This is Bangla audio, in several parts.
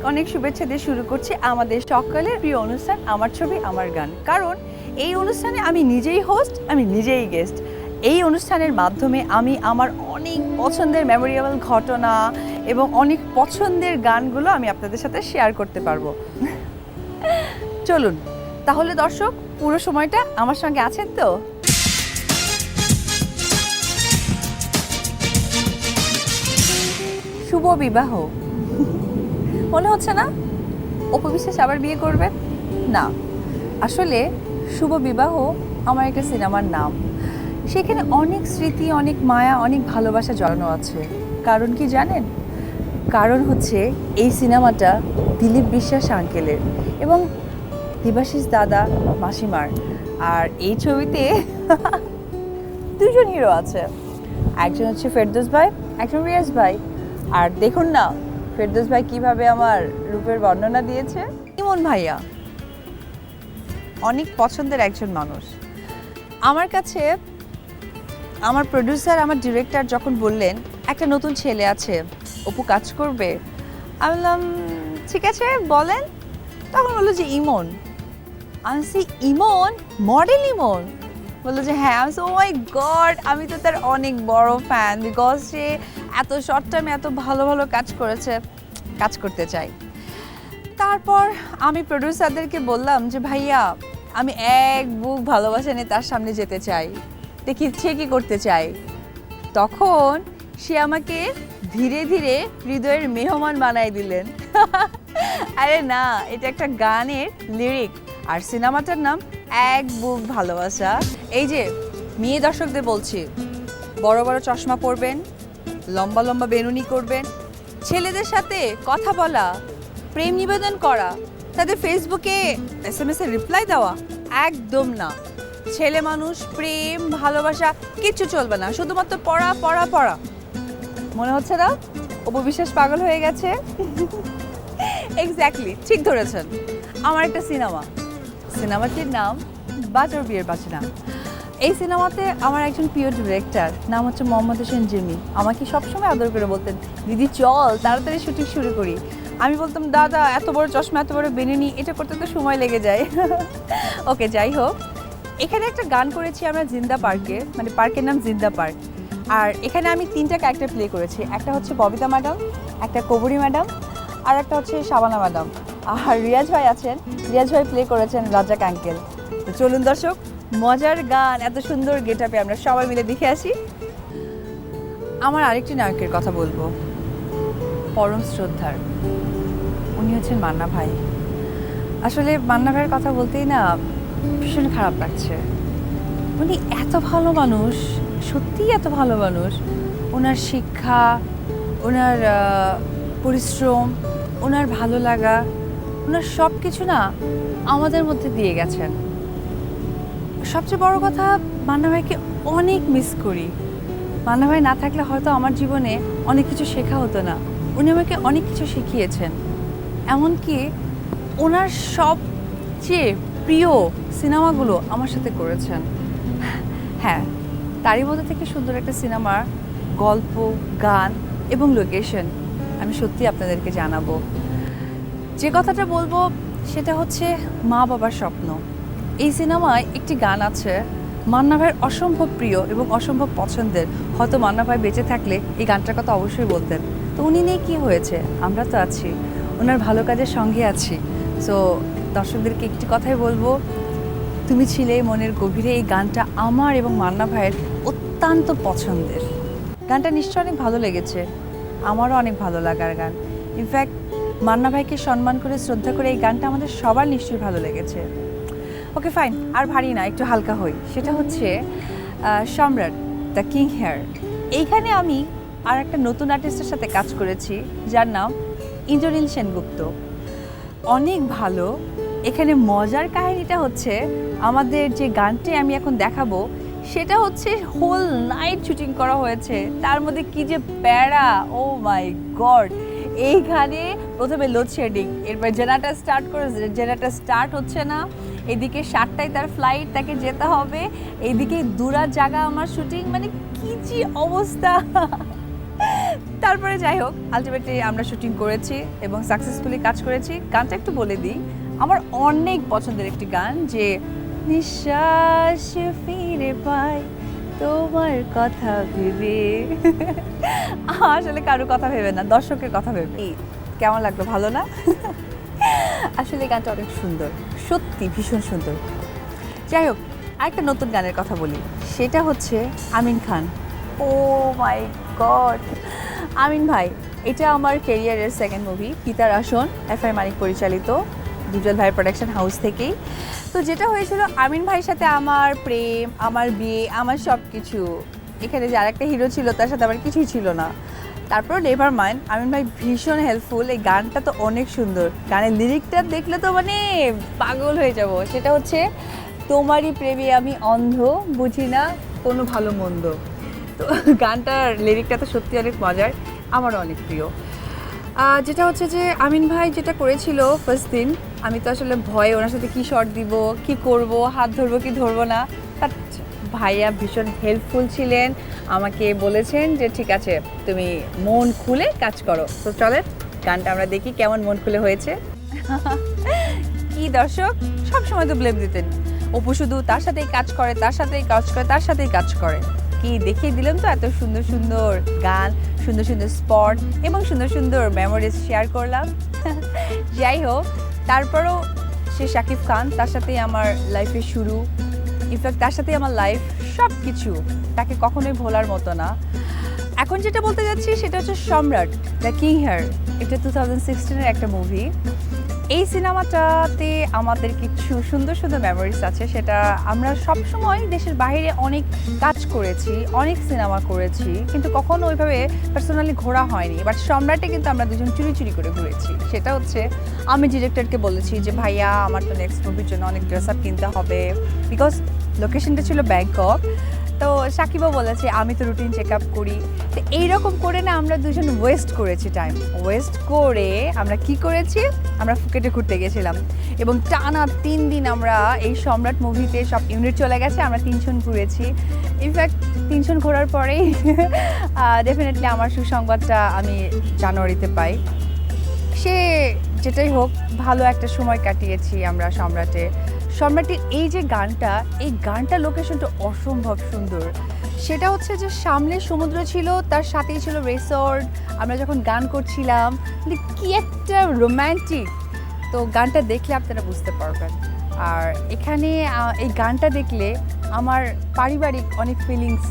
অনেক অনেক শুভেচ্ছা দিয়ে শুরু করছি আমাদের সকলের প্রিয় অনুষ্ঠান, আমার ছবি, আমার গান। কারণ এই অনুষ্ঠানে আমি নিজেই হোস্ট আমি নিজেই গেস্ট এই অনুষ্ঠানের মাধ্যমে আমি আমার অনেক পছন্দের মেমোরিয়েবল ঘটনা এবং অনেক পছন্দের গানগুলো আমি আপনাদের সাথে শেয়ার করতে পারব। চলুন, তাহলে দর্শক, পুরো সময়টা আমার সঙ্গে আছেন তো? শুভ বিবাহ। মনে হচ্ছে না? অপবিশ্বাস আবার বিয়ে করবে? না। আসলে শুভ বিবাহ আমার একটা সিনেমার নাম। সেখানে অনেক স্মৃতি, অনেক মায়া, অনেক ভালোবাসা জড়ানো আছে। কারণ কি জানেন? কারণ হচ্ছে এই সিনেমাটা দিলীপ বিশ্বাস আঙ্কেলের এবং দেবাশিস দাদা মাসিমার। আর এই ছবিতে দুজন হিরো আছে। একজন হচ্ছে ফেরদৌস ভাই, একজন রিয়াজ ভাই। আর দেখুন না ফেরদৌস ভাই কীভাবে আমার রূপের বর্ণনা দিয়েছে? ইমন ভাইয়া, অনেক পছন্দের একজন মানুষ। আমার কাছে আমার প্রডিউসার আমার ডিরেক্টর যখন বললেন, একটা নতুন ছেলে আছে, অপু কাজ করবে। আমি বললাম, ঠিক আছে, বলেন। তখন বলল যে, ইমন। আমি ইমন? মডেল ইমন? বলল যে হ্যাঁ। আমি ও মাই গড আমি তো তার অনেক বড় ফ্যান বিকজ সে এত শর্ট টাইমে এত ভালো ভালো কাজ করেছে, কাজ করতে চাই। তারপর আমি প্রডিউসারদেরকে বললাম যে, ভাইয়া, আমি এক বুক ভালোবাসা নিয়ে তার সামনে যেতে চাই। দেখি সে কি করতে চাই তখন সে আমাকে ধীরে ধীরে হৃদয়ের মেহমান বানাই দিলেন। আরে না, এটা একটা গানের লিরিক আর সিনেমাটার নাম এক বুক ভালোবাসা। এই যে, মেয়ে দর্শকদের বলছি, বড় বড় চশমা পরবেন, লম্বা লম্বা বেনুনি করবেন, ছেলেদের সাথে কথা বলা, প্রেম নিবেদন করা, তাদের ফেসবুকে এস এম এস এর রিপ্লাই দেওয়া, একদম না। ছেলে মানুষ, প্রেম, ভালোবাসা, কিচ্ছু চলবে না, শুধুমাত্র পড়া পড়া পড়া। মনে হচ্ছে না? অপবিশ্বাস পাগল হয়ে গেছে? এক্স্যাক্টলি ঠিক ধরেছেন। আমার একটা সিনেমা। সিনেমাটির নাম বাজার বিয়ের বাজনা এই সিনেমাতে আমার একজন প্রিয় ডিরেক্টর নাম হচ্ছে মোহাম্মদ হোসেন জিমি। আমাকে সবসময় আদর করে বলতেন, দিদি, চল, তাড়াতাড়ি শুটিং শুরু করি। আমি বলতাম, দাদা, এত বড় চশমা, এত বড় বেনে নিই এটা করতে তো সময় লেগে যায়। ওকে, যাই হোক। এখানে একটা গান করেছি আমরা জিন্দা পার্কে মানে পার্কের নাম জিন্দা পার্ক। আর এখানে আমি তিনটা ক্যারেক্টার প্লে করেছি। একটা হচ্ছে ববিতা ম্যাডাম, একটা কবরী ম্যাডাম, আর একটা হচ্ছে শাবানা ম্যাডাম। আর রিয়াজ ভাই আছেন, রিয়াজ ভাই প্লে করেছেন রাজাক আঙ্কেল তো চলুন দর্শক, মজার গান, এত সুন্দর গেট আপে আমরা সবাই মিলে দেখে আসি। আমার আরেকটি নায়কের কথা বলব, পরম শ্রদ্ধার। উনি হচ্ছেন মান্না ভাই। আসলে মান্না ভাইয়ের কথা বলতেই না ভীষণ খারাপ লাগছে। উনি এত ভালো মানুষ, সত্যিই এত ভালো মানুষ। ওনার শিক্ষা, ওনার পরিশ্রম, ওনার ভালো লাগা, ওনার সব কিছু না আমাদের মধ্যে দিয়ে গেছেন। সবচেয়ে বড় কথা মান্না ভাইকে অনেক মিস করি। মান্না ভাই না থাকলে হয়তো আমার জীবনে অনেক কিছু শেখা হতো না। উনি আমাকে অনেক কিছু শিখিয়েছেন। এমনকি ওনার সবচেয়ে প্রিয় সিনেমাগুলো আমার সাথে করেছেন। হ্যাঁ তারই মধ্যে থেকে সুন্দর একটা সিনেমার গল্প, গান এবং লোকেশন আমি সত্যি আপনাদেরকে জানাব। যে কথাটা বলব, সেটা হচ্ছে মা বাবার স্বপ্ন। এই সিনেমায় একটি গান আছে মান্না ভাইয়ের অসম্ভব প্রিয় এবং অসম্ভব পছন্দের। হয়তো মান্না ভাই বেঁচে থাকলে এই গানটার কথা অবশ্যই বলতেন। তো উনি নিয়ে কী হয়েছে? আমরা তো আছি, ওনার ভালো কাজের সঙ্গে আছি। সো দর্শকদেরকে একটি কথাই বলব, তুমি ছিলে মনের গভীরে এই গানটা আমার এবং মান্না ভাইয়ের অত্যন্ত পছন্দের। গানটা নিশ্চয় অনেক ভালো লেগেছে, আমারও অনেক ভালো লাগার গান। ইনফ্যাক্ট মান্না ভাইকে সম্মান করে, শ্রদ্ধা করে এই গানটা আমাদের সবার নিশ্চয়ই ভালো লেগেছে। ওকে ফাইন আর ভারী না, একটু হালকা হই। সেটা হচ্ছে সম্রাট দ্য কিং হেয়ার এইখানে আমি আর একটা নতুন আর্টিস্টের সাথে কাজ করেছি, যার নাম ইন্দ্রনীল সেনগুপ্ত। অনেক ভালো। এখানে মজার কাহিনীটা হচ্ছে, আমাদের যে গানটি আমি এখন দেখাবো, সেটা হচ্ছে হোল নাইট শুটিং করা হয়েছে। তার মধ্যে কি যে প্যারা ও মাই গড এইখানে প্রথমে লোডশেডিং এরপর জেনারেটার স্টার্ট করে জেনারেটার স্টার্ট হচ্ছে না। এদিকে সাতটায় তার ফ্লাইট তাকে যেতে হবে। এইদিকে দূরা জায়গা আমার শুটিং মানে কি যে অবস্থা। তারপরে যাই হোক আলটিমেটলি আমরা শুটিং করেছি এবং সাকসেসফুলি কাজ করেছি। গানটা একটু বলে দিই, আমার অনেক পছন্দের একটি গান যে, নিঃশ্বাস ফিরে পাই, তোমার কথা ভেবে। আসলে কারও কথা ভেবে না, দর্শকের কথা ভেবে। কেমন লাগল? ভালো না? আসলে গানটা অনেক সুন্দর। সত্যি ভীষণ সুন্দর। যাই হোক, আরেকটা নতুন গানের কথা বলি। সেটা হচ্ছে আমিন খান। ও মাই গড! আমিন ভাই, এটা আমার কেরিয়ারের সেকেন্ড মুভি পিতার আসন এফ আই মানিক পরিচালিত, দুজল ভাই প্রোডাকশন হাউস থেকেই। তো যেটা হয়েছিল, আমিন ভাইয়ের সাথে আমার প্রেম, আমার বিয়ে, আমার সব কিছু এখানে যে আরেকটা হিরো ছিল, তার সাথে আমার কিছুই ছিল না। তারপর নেভার মাইন্ড আমিন ভাই ভীষণ হেল্পফুল এই গানটা তো অনেক সুন্দর। গানের লিরিকটা দেখলে তো মানে পাগল হয়ে যাব। সেটা হচ্ছে, তোমারই প্রেমে আমি অন্ধ, বুঝি না কোনো ভালো মন্দ। তো গানটার লিরিকটা তো সত্যি অনেক মজার, আমারও অনেক প্রিয়। যেটা হচ্ছে যে, আমিন ভাই যেটা করেছিল ফার্স্ট দিন, আমি তো আসলে ভয়ে ওনার সাথে কি শর্ট দিব, কি করব, হাত ধরবো কি ধরবো না ভাইয়া ভীষণ হেল্পফুল ছিলেন। আমাকে বলেছেন যে, ঠিক আছে, তুমি মন খুলে কাজ করো। তো চলেন গানটা আমরা দেখি কেমন মন খুলে হয়েছে। কি দর্শক সব সময় তো ব্লেম দিতেন। অপু শুধু তার সাথেই কাজ করে, তার সাথেই কাজ করে, তার সাথেই কাজ করে। কি দেখিয়ে দিলেন তো এত সুন্দর সুন্দর গান, সুন্দর সুন্দর স্পট এবং সুন্দর সুন্দর মেমোরিজ শেয়ার করলাম। যাই হোক, তারপরও সে শাকিব খান তার সাথেই আমার লাইফের শুরু। ইনফ্যাক্ট তার সাথেই আমার লাইফ সব কিছু তাকে কখনোই ভোলার মতো না। এখন যেটা বলতে যাচ্ছি সেটা হচ্ছে সম্রাট দ্য কিং হেয়ার এটা টু থাউজেন্ড সিক্সটিনের একটা মুভি এই সিনেমাটাতে আমাদের কিছু সুন্দর সুন্দর মেমোরিজ আছে, সেটা আমরা সবসময় দেশের বাইরে অনেক কাজ করেছি, অনেক সিনেমা করেছি, কিন্তু কখনো ওইভাবে পার্সোনালি ঘোরা হয়নি। বাট সম্রাটে কিন্তু আমরা দুজন চুরি চুরি করে ঘুরেছি। সেটা হচ্ছে, আমি ডিরেক্টরকে বলেছি যে, ভাইয়া, আমার তো নেক্সট মুভির জন্য অনেক ড্রেস আপ কিনতে হবে। বিকজ লোকেশনটা ছিল ব্যাংকক তো সাকিবও বলেছে, আমি তো রুটিন চেক আপ করি। তো এইরকম করে না আমরা দুজন ওয়েস্ট করেছি টাইম ওয়েস্ট করে আমরা কি করেছি? আমরা ফুকেটে ঘুরতে গেছিলাম। এবং টানা তিন দিন আমরা এই সম্রাট মুভিতে সব ইউনিট চলে গেছে, আমরা তিনজন ঘুরেছি। ইনফ্যাক্ট তিনজন ঘোরার পরেই ডেফিনেটলি আমার সুসংবাদটা আমি জানুয়ারিতে পাই। সে যেটাই হোক, ভালো একটা সময় কাটিয়েছি আমরা সম্রাটে। সম্রাটের এই যে গানটা, এই গানটা লোকেশনটা অসম্ভব সুন্দর। সেটা হচ্ছে যে সামনে সমুদ্র ছিল, তার সাথেই ছিল রেসর্ট আমরা যখন গান করছিলাম মানে কি একটা রোম্যান্টিক তো গানটা দেখলে আপনারা বুঝতে পারবেন। আর এখানে এই গানটা দেখলে আমার পারিবারিক অনেক ফিলিংস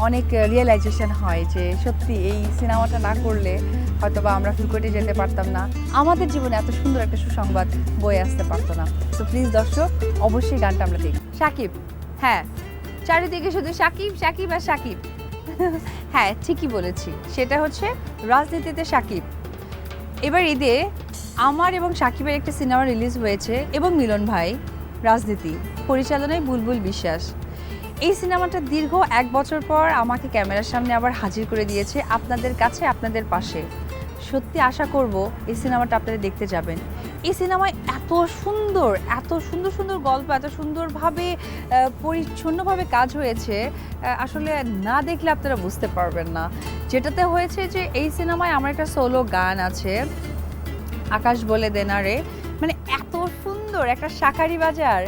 অনেক রিয়েলাইজেশন হয় যে সত্যি এই সিনেমাটা না করলে হয়তো বা আমরা ফুলকোটে যেতে পারতাম না। আমাদের জীবনে এত সুন্দর একটা সুসংবাদ বয়ে আসতে পারতো না। তো প্লিজ দর্শক অবশ্যই গানটা আমরা দেখি। সাকিব। হ্যাঁ চারিদিকে শুধু সাকিব সাকিব আর সাকিব। হ্যাঁ ঠিকই বলেছি। সেটা হচ্ছে রাজনীতিতে সাকিব। এবার ঈদে আমার এবং সাকিবের একটা সিনেমা রিলিজ হয়েছে এবং মিলন ভাই রাজনীতি। পরিচালনায় বুলবুল বিশ্বাস। এই সিনেমাটা দীর্ঘ এক বছর পর আমাকে ক্যামেরার সামনে আবার হাজির করে দিয়েছে আপনাদের কাছে, আপনাদের পাশে। সত্যি আশা করব এই সিনেমাটা আপনারা দেখতে যাবেন। এই সিনেমায় এত সুন্দর এত সুন্দর সুন্দর গল্প, এত সুন্দরভাবে পরিচ্ছন্নভাবে কাজ হয়েছে আসলে না দেখলে আপনারা বুঝতে পারবেন না। যেটাতে হয়েছে যে এই সিনেমায় আমার একটা সোলো গান আছে, আকাশ বলে দেনারে। মানে এত সুন্দর একটা শাকারি বাজার।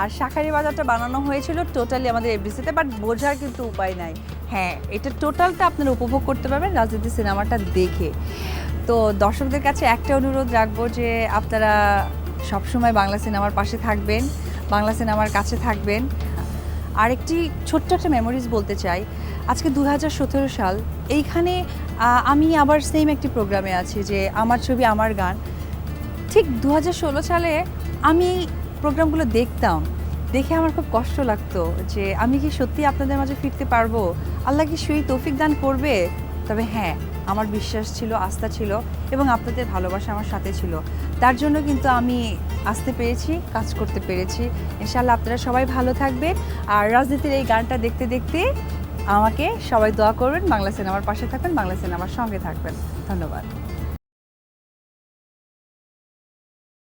আর শাকারি বাজারটা বানানো হয়েছিল টোটালি আমাদের এফডিসিতে বাট বোঝার কিন্তু উপায় নাই। হ্যাঁ এটা টোটালটা আপনারা উপভোগ করতে পারবেন রাজনীতি সিনেমাটা দেখে। তো দর্শকদের কাছে একটা অনুরোধ রাখব যে আপনারা সবসময় বাংলা সিনেমার পাশে থাকবেন, বাংলা সিনেমার কাছে থাকবেন। আরেকটি ছোট্ট একটা মেমোরিজ বলতে চাই। আজকে দু হাজার সতেরো সাল, এইখানে আমি আবার সেম একটি প্রোগ্রামে আছি যে আমার ছবি, আমার গান। ঠিক দু হাজার ষোলো সালে আমি প্রোগ্রামগুলো দেখতাম, দেখে আমার খুব কষ্ট লাগতো যে আমি কি সত্যি আপনাদের মাঝে ফিরতে পারব? আল্লাহ কি সেই তৌফিক দান করবে? তবে হ্যাঁ আমার বিশ্বাস ছিল, আস্থা ছিল এবং আপনাদের ভালোবাসা আমার সাথে ছিল। তার জন্য কিন্তু আমি আসতে পেরেছি, কাজ করতে পেরেছি। ইনশাল্লাহ আপনারা সবাই ভালো থাকবেন। আর রাজনীতির এই গানটা দেখতে দেখতে আমাকে সবাই দোয়া করবেন, বাংলা সিনেমার পাশে থাকবেন, বাংলা সিনেমার সঙ্গে থাকবেন। ধন্যবাদ।